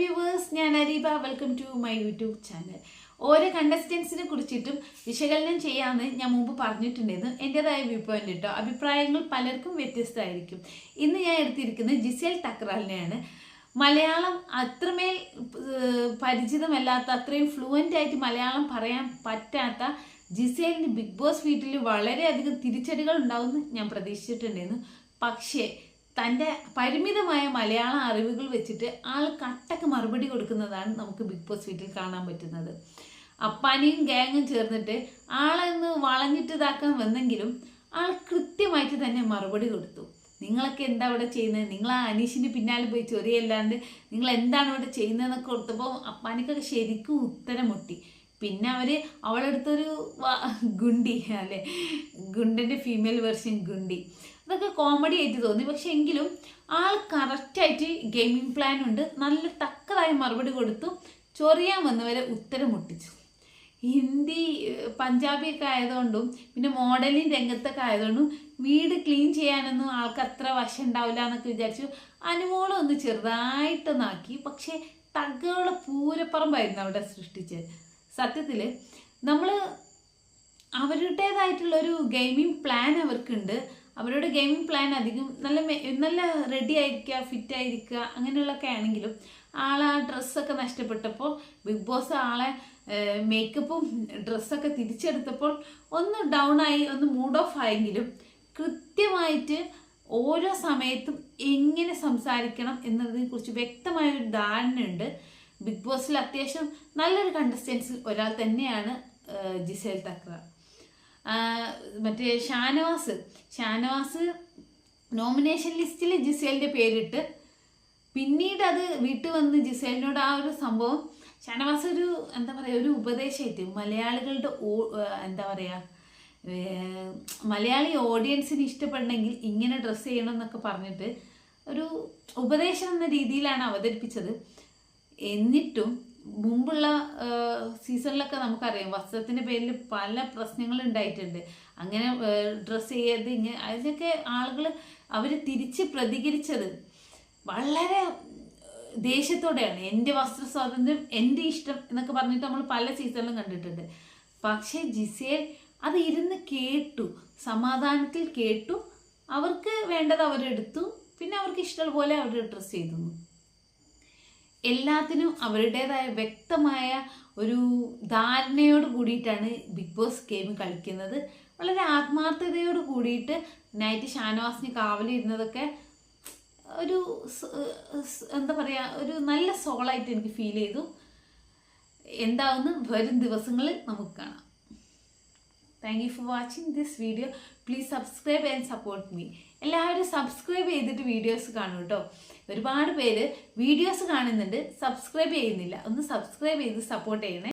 Viewers ഞാൻ Areeba. Welcome to my YouTube channel ഓരോ കണ്ടസ്റ്റൻസിനെ കുറിച്ചിട്ടും വിശകലനം ചെയ്യാമെന്ന് ഞാൻ മുമ്പ് പറഞ്ഞിട്ടുണ്ടായിരുന്നു. എന്റെതായ വ്യൂ പോയിന്റ് കേട്ടോ അഭിപ്രായങ്ങൾ പലർക്കും വ്യത്യസ്തമായിരിക്കും. ഇന്ന് ഞാൻ എടുത്തിരിക്കുന്നത് ജിസേൽ ടക്രാലിനെയാണ് മലയാളം അത്രമേൽ പരിചിതമല്ലാത്ത അത്രയും ഫ്ലുവന്റ് ആയിട്ട് മലയാളം പറയാൻ പറ്റാത്ത ജിസേലിന് ബിഗ് ബോസ് വീട്ടിൽ വളരെയധികം തിരിച്ചടികൾ ഉണ്ടാവുമെന്ന് ഞാൻ പ്രതീക്ഷിച്ചിട്ടുണ്ടായിരുന്നു. പക്ഷേ തന്റെ പരിമിതമായ മലയാള അറിവുകൾ വെച്ചിട്ട് ആൾ കട്ടക്ക് മറുപടി കൊടുക്കുന്നതാണ് നമുക്ക് ബിഗ് ബോസ് വീട്ടിൽ കാണാൻ പറ്റുന്നത്. അപ്പാനിയും ഗാങ്ങും ചേർന്നിട്ട് ആളെന്ന് വളഞ്ഞിട്ട് ഇതാക്കാൻ വന്നെങ്കിലും ആൾ കൃത്യമായിട്ട് തന്നെ മറുപടി കൊടുത്തു. നിങ്ങളൊക്കെ എന്താ ഇവിടെ ചെയ്യുന്നത്? നിങ്ങൾ ആ അനീഷിന് പിന്നാലെ പോയി ചൊറിയല്ലാണ്ട് നിങ്ങൾ എന്താണ് ഇവിടെ ചെയ്യുന്നതെന്നൊക്കെ കൊടുത്തപ്പോൾ അപ്പാനിക്കൊക്കെ ശരിക്കും ഉത്തരം മുട്ടി പിന്നെ അവർ അവളെടുത്തൊരു ഗുണ്ടി അല്ലേ? ഗുണ്ടന്റെ ഫീമെയിൽ വെർഷൻ ഗുണ്ടി. അതൊക്കെ കോമഡി ആയിട്ട് തോന്നി. പക്ഷെ എങ്കിലും ആൾ കറക്റ്റായിട്ട് ഗെയിമിംഗ് പ്ലാൻ ഉണ്ട്. നല്ല തക്കതായ മറുപടി കൊടുത്തു. ചൊറിയാൻ വന്നവരെ ഉത്തരം മുട്ടിച്ചു. ഹിന്ദി പഞ്ചാബിയൊക്കെ ആയതുകൊണ്ടും പിന്നെ മോഡലിംഗ് രംഗത്തൊക്കെ ആയതുകൊണ്ടും വീട് ക്ലീൻ ചെയ്യാനൊന്നും ആൾക്ക് അത്ര വശം ഉണ്ടാവില്ല എന്നൊക്കെ വിചാരിച്ചു. അനുമോളം ഒന്ന് ചെറുതായിട്ടൊന്നാക്കി. പക്ഷേ തഗ്ഗുള്ള പൂരപ്പറമ്പായിരുന്നു അവിടെ സൃഷ്ടിച്ചത്. സത്യത്തിൽ നമ്മൾ അവരുടേതായിട്ടുള്ളൊരു ഗെയിമിംഗ് പ്ലാൻ അവർക്കുണ്ട്. അവരുടെ ഗെയിമിംഗ് പ്ലാൻ അധികം നല്ല നല്ല റെഡി ആയിരിക്കുക ഫിറ്റ് ആയിരിക്കുക അങ്ങനെയുള്ളൊക്കെ ആണെങ്കിലും ആളെ ആ ഡ്രസ്സൊക്കെ നഷ്ടപ്പെട്ടപ്പോൾ ബിഗ് ബോസ് ആളെ മേക്കപ്പും ഡ്രസ്സൊക്കെ തിരിച്ചെടുത്തപ്പോൾ ഒന്ന് ഡൗൺ ആയി ഒന്ന് മൂഡ് ഓഫ് ആയെങ്കിലും കൃത്യമായിട്ട് ഓരോ സമയത്തും എങ്ങനെ സംസാരിക്കണം എന്നതിനെ കുറിച്ച് വ്യക്തമായ ഒരു ധാരണയുണ്ട്. ബിഗ് ബോസിൽ അത്യാവശ്യം നല്ലൊരു കണ്ടസ്റ്റൻസിൽ ഒരാൾ തന്നെയാണ് ജിസേൽ തക്ര. മറ്റേ ഷാനവാസ്. ഷാനവാസ് നോമിനേഷൻ ലിസ്റ്റിൽ ജിസേലിന്റെ പേരിട്ട് പിന്നീട് അത് വീട്ടിൽ വന്ന് ജിസേലിനോട് ആ ഒരു സംഭവം ഷാനവാസ് ഒരു എന്താ പറയുക ഒരു ഉപദേശമായിട്ട് മലയാളികളുടെ എന്താ പറയുക മലയാളി ഓഡിയൻസിന് ഇഷ്ടപ്പെടണമെങ്കിൽ ഇങ്ങനെ ഡ്രസ്സ് ചെയ്യണം എന്നൊക്കെ പറഞ്ഞിട്ട് ഒരു ഉപദേശം എന്ന രീതിയിലാണ് അവതരിപ്പിച്ചത്. എന്നിട്ടും മുമ്പുള്ള സീസണിലൊക്കെ നമുക്കറിയാം. വസ്ത്രത്തിന്റെ പേരിൽ പല പ്രശ്നങ്ങൾ ഉണ്ടായിട്ടുണ്ട് അങ്ങനെ ഡ്രസ്സ് ചെയ്യരുത് ഇങ്ങനെ അതിനൊക്കെ ആളുകൾ അവർ തിരിച്ച് പ്രതികരിച്ചത് വളരെ ദേഷ്യത്തോടെയാണ്. എന്റെ വസ്ത്ര സ്വാതന്ത്ര്യം എന്റെ ഇഷ്ടം എന്നൊക്കെ പറഞ്ഞിട്ട് നമ്മൾ പല സീസണിലും കണ്ടിട്ടുണ്ട്. പക്ഷേ ജിസേൽ അത് ഇരുന്ന് കേട്ടു. സമാധാനത്തിൽ കേട്ടു. അവർക്ക് വേണ്ടത് അവരെടുത്തു. പിന്നെ അവർക്ക് ഇഷ്ടമുള്ള പോലെ അവർ ഡ്രസ്സ് ചെയ്തു. എല്ലാത്തിനും അവരുടേതായ വ്യക്തമായ ഒരു ധാരണയോട് കൂടിയിട്ടാണ് ബിഗ് ബോസ് ഗെയിം കളിക്കുന്നത്. വളരെ ആത്മാർത്ഥതയോട് കൂടിയിട്ട് നൈറ്റ് ഷാനവാസിന് കാവലിരുന്നതൊക്കെ ഒരു എന്താ പറയുക ഒരു നല്ല സോളായിട്ട് എനിക്ക് ഫീൽ ചെയ്തു. എന്താവുന്ന? വരും ദിവസങ്ങളിൽ നമുക്ക് കാണാം. Thank you for watching this video please subscribe and support me എല്ലാവരും സബ്സ്ക്രൈബ് ചെയ്തിട്ട് വീഡിയോസ് കാണും കേട്ടോ ഒരുപാട് പേര് വീഡിയോസ് കാണുന്നുണ്ട് സബ്സ്ക്രൈബ് ചെയ്യുന്നില്ല. ഒന്ന് സബ്സ്ക്രൈബ് ചെയ്ത് സപ്പോർട്ട് ചെയ്യണേ.